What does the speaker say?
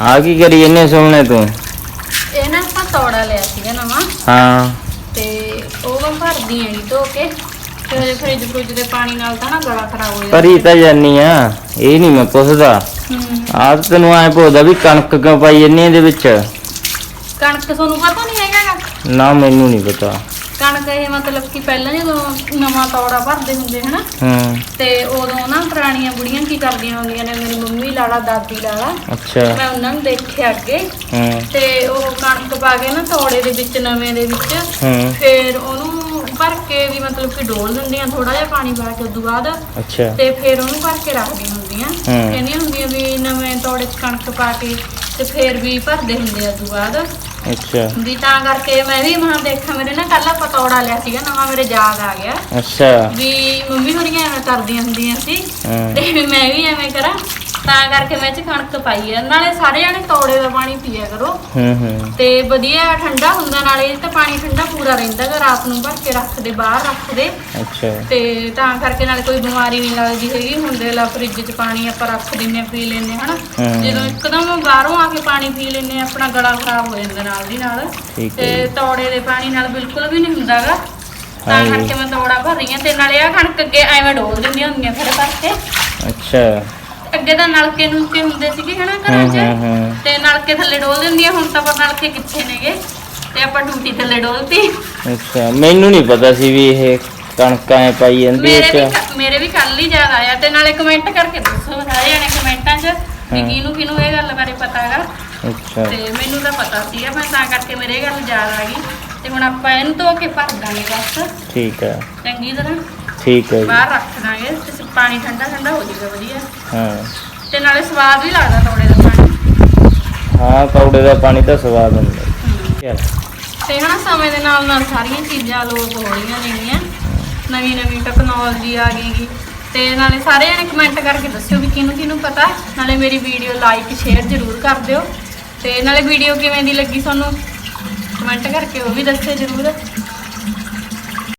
ਆ ਕੀ ਕਰੀ ਇਹਨੇ ਸੋਹਣੇ ਤੂੰ? ਇਹ ਨਾ ਆਪਾਂ ਤੌੜਾ ਲਿਆ ਸੀਗਾ ਨਵਾਂ। ਹਾਂ। ਤੇ ਉਹ ਮੈਂ ਭਰਦੀ ਆਂ ਧੋ ਕੇ। ਤੇ ਹਜੇ ਫ੍ਰਿਜ ਫ੍ਰਿਜ ਦੇ ਪਾਣੀ ਨਾਲ ਤਾਂ ਨਾ ਗਲਾ ਖਰਾਬ ਹੋ ਜਾਂਦਾ। ਭਰੀ ਤਾਂ ਜਾਨੀ ਆ। ਇਹ ਨਹੀਂ ਮੈਂ ਪੁੱਛਦਾ। ਹੂੰ। ਆ ਤੈਨੂੰ ਐ ਪੁੱਛਦਾ ਵੀ ਕਣਕ ਕਿਉਂ ਪਾਈ ਜੰਨੀ ਇਹਦੇ ਵਿੱਚ? ਕਣਕ ਤੁਹਾਨੂੰ ਪਤਾ ਨਹੀਂ ਹੈਗਾ ਗਾ? ਨਾ ਮੈਨੂੰ ਨਹੀਂ ਪਤਾ। ਕਣਕ ਇਹ ਮਤਲਬ ਕਿ ਪਹਿਲਾਂ ਜਦੋਂ ਨਵਾਂ ਤੌੜਾ ਭਰਦੇ ਹੁੰਦੇ ਹਨਾ ਹੂੰ। ਤੇ ਉਦੋਂ ਨਾ ਪੁਰਾਣੀਆਂ ਬੁੜੀਆਂ ਕੀ ਕਰਦੀਆਂ ਹੁੰਦੀਆਂ ਨੇ ਮੇਰੀ ਮੰਮੀ ਲਾਲਾ ਦਾਦੀ ਲਾਲਾ ਅੱਛਾ। ਮੈਂ ਉਹਨਾਂ ਨੂੰ ਦੇਖਿਆ ਅੱਗੇ। ਹੂੰ। ਤੇ ਉਹ ਕਣਕ ਪਾ ਕੇ ਨਾ ਤੌੜੇ ਦੇ ਵਿੱਚ ਨਵੇਂ ਦੇ ਵਿੱਚ ਹੂੰ। ਫਿਰ ਉਹਨੂੰ ਭਰ ਕੇ ਵੀ ਮਤਲਬ ਕਿ ਡੋਲ ਦਿੰਦੀਆਂ ਥੋੜਾ ਜਿਹਾ ਪਾਣੀ ਪਾ ਕੇ ਉਦੋਂ ਬਾਅਦ ਅੱਛਾ। ਤੇ ਫਿਰ ਉਹਨੂੰ ਭਰ ਕੇ ਰੱਖਦੀਆਂ ਹੁੰਦੀਆਂ। ਕਹਿੰਦੀਆਂ ਹੁੰਦੀਆਂ ਵੀ ਨਵੇਂ ਤੌੜੇ 'ਚ ਕਣਕ ਪਾ ਕੇ ਤੇ ਫਿਰ ਵੀ ਭਰਦੇ ਹੁੰਦੇ ਆ ਉਦੋਂ ਬਾਅਦ। ਅੱਛਾ। ਵੀ ਤਾਂ ਕਰਕੇ ਮੈਂ ਵੀ ਮਹਾਂ ਦੇਖਾਂ ਮੇਰੇ ਨਾ ਕੱਲ ਆਪਾਂ ਤੌੜਾ ਲਿਆ ਸੀਗਾ ਨਵਾਂ ਮੇਰੇ ਯਾਦ ਆ ਗਿਆ। ਅੱਛਾ। ਵੀ ਮੰਮੀ ਹੋਰੀਆਂ ਐਵੇਂ ਕਰਦੀਆਂ ਹੁੰਦੀਆਂ ਸੀ। ਹੂੰ। ਤੇ ਮੈਂ ਵੀ ਐਵੇਂ ਕਰਾਂ। ਤਾਂ ਕਰਕੇ ਮੈਂ ਚ ਕਣਕ ਪਾਈ ਆ। ਨਾਲੇ ਸਾਰੇ ਜਾਣੇ ਤੌੜੇ ਦਾ ਪਾਣੀ ਪੀਆ ਕਰੋ। ਹੂੰ ਹੂੰ। ਤੇ ਵਧੀਆ ਠੰਡਾ ਹੁੰਦਾ ਨਾਲੇ ਇਹ ਤਾਂ ਪਾਣੀ ਠੰਡਾ ਪੂਰਾ ਰਹਿੰਦਾ ਗਾ ਰਾਤ ਨੂੰ ਭਰ ਕੇ ਰੱਖਦੇ ਬਾਹਰ ਰੱਖਦੇ ਅੱਛਾ। ਤੇ ਤਾਂ ਕਰਕੇ ਨਾਲੇ ਕੋਈ ਬਿਮਾਰੀ ਨਹੀਂ ਲੱਗਦੀ ਹੈਗੀ। ਹੁੰਦੇ ਲਾ ਫ੍ਰਿਜ 'ਚ ਪਾਣੀ ਆਪਾਂ ਰੱਖ ਦਿੰਨੇ ਆ, ਪੀ ਲੈਨੇ ਹਨਾ। ਜਦੋਂ ਇੱਕਦਮ ਬਾਹਰੋਂ ਆ ਕੇ ਪਾਣੀ ਪੀ ਲੈਨੇ ਆ, ਆਪਣਾ ਗਲਾ ਖਰਾਬ ਹੋ ਜਾਂਦਾ ਨਾਲ ਦੀ ਨਾਲ। ਠੀਕ ਹੈ ਤੇ ਜੀ। ਤੌੜੇ ਦੇ ਪਾਣੀ ਨਾਲ ਬਿਲਕੁਲ ਵੀ ਨਹੀਂ ਹੁੰਦਾਗਾ ਤਾਂ ਹਾਂਜੀ। ਕਰਕੇ ਮੈਂ ਤੌੜਾ ਭਰ ਰਹੀ ਹਾਂ। ਤੇ ਨਾਲੇ ਆ ਕਣਕ ਅੱਗੇ ਐਵੇਂ ਡੋਲ ਦਿੰਦੀਆਂ ਹੁੰਦੀਆਂ ਫਿਰ ਭਰ ਕੇ। ਅੱਛਾ। ਅੱਗੇ ਤਾਂ ਨਲਕੇ ਨੁਲਕੇ ਹੁੰਦੇ ਸੀਗੇ ਹਨਾ ਘਰਾਂ ਹੂੰ 'ਚ। ਹੂੰ ਤੇ ਨਲਕੇ ਥੱਲੇ ਡੋਲ ਦਿੰਦੀਆਂ ਹੁਣ ਤਾਂ ਪਰ ਨਲਕੇ ਕਿੱਥੇ ਨੇਗੇ? ਤੇ ਆਪਾਂ ਟੂਟੀ ਥੱਲੇ ਡੋਲਤੀ। ਅੱਛਾ ਮੈਨੂੰ ਨਹੀਂ ਪਤਾ ਸੀ ਵੀ ਇਹ ਕਣਕਾਂ ਐ ਪਾਈ ਜਾਂਦੀ ਮੇਰੇ ਵੀ ਅੱਛਾ ਕ- ਮੇਰੇ ਵੀ ਕੱਲ ਹੀ ਯਾਦ ਆਇਆ ਤੇ ਨਾਲੇ ਕਮੈਂਟ ਕਰਕੇ ਦੱਸੋ ਸਾਰੇ ਜਣੇ ਕਮੈਂਟਾਂ 'ਚ ਵੀ ਹਾਂ। ਕਿਹਨੂੰ ਕਿਹਨੂੰ ਇਹ ਗੱਲ ਬਾਰੇ ਪਤਾ ਹੈਗਾ। ਅੱਛਾ। ਤੇ ਮੈਨੂੰ ਤਾਂ ਪਤਾ ਸੀਗਾ ਮੈਂ ਤਾਂ ਕਰਕੇ ਮੇਰੇ ਇਹ ਗੱਲ ਯਾਦ ਆ ਗਈ। ਤੇ ਹੁਣ ਆਪਾਂ ਇਹਨੂੰ ਧੋ ਕੇ ਭਰ ਦਾਂਗੇ ਬਸ। ਠੀਕ ਹੈ। ਚੰਗੀ ਤਰ੍ਹਾਂ। ਠੀਕ ਹੈ ਜੀ। ਬਾਹਰ ਰੱਖ ਦਾਂਗੇ ਤੇ ਪਾਣੀ ਠੰਡਾ ਠੰਡਾ ਹੋ ਜਾਏਗਾ ਵਧੀਆ। ਹਾਂ। ਤੇ ਨਾਲੇ ਸਵਾਦ ਵੀ ਲੱਗਦਾ ਤੋੜੇ ਦਾ ਪਾਣੀ। ਹਾਂ ਕੌੜੇ ਦਾ ਪਾਣੀ ਤਾਂ ਸਵਾਦ ਹੁੰਦਾ। ਚੱਲ ਤੇ ਹਨਾ ਸਮੇਂ ਦੇ ਨਾਲ ਨਾਲ ਸਾਰੀਆਂ ਚੀਜ਼ਾਂ ਲੋਪ ਹੋ ਰਹੀਆਂ ਨੇਗੀਆਂ। ਨਵੀਂ ਨਵੀਂ ਟੈਕਨੋਲੋਜੀ ਆ ਗਈਗੀ ਤੇ ਨਾਲੇ ਸਾਰੇ ਜਣੇ ਕਮੈਂਟ ਕਰਕੇ ਦੱਸਿਓ ਵੀ ਕਿਹਨੂੰ ਕਿਹਨੂੰ ਪਤਾ। ਨਾਲੇ ਮੇਰੀ ਵੀਡੀਓ ਲਾਈਕ ਸ਼ੇਅਰ ਜ਼ਰੂਰ ਕਰ ਦਿਓ। ਤੇ ਨਾਲੇ ਵੀਡੀਓ ਕਿਵੇਂ ਦੀ ਲੱਗੀ ਤੁਹਾਨੂੰ? ਕਮੈਂਟ ਕਰਕੇ ਉਹ ਵੀ ਦੱਸਿਓ ਜ਼ਰੂਰ।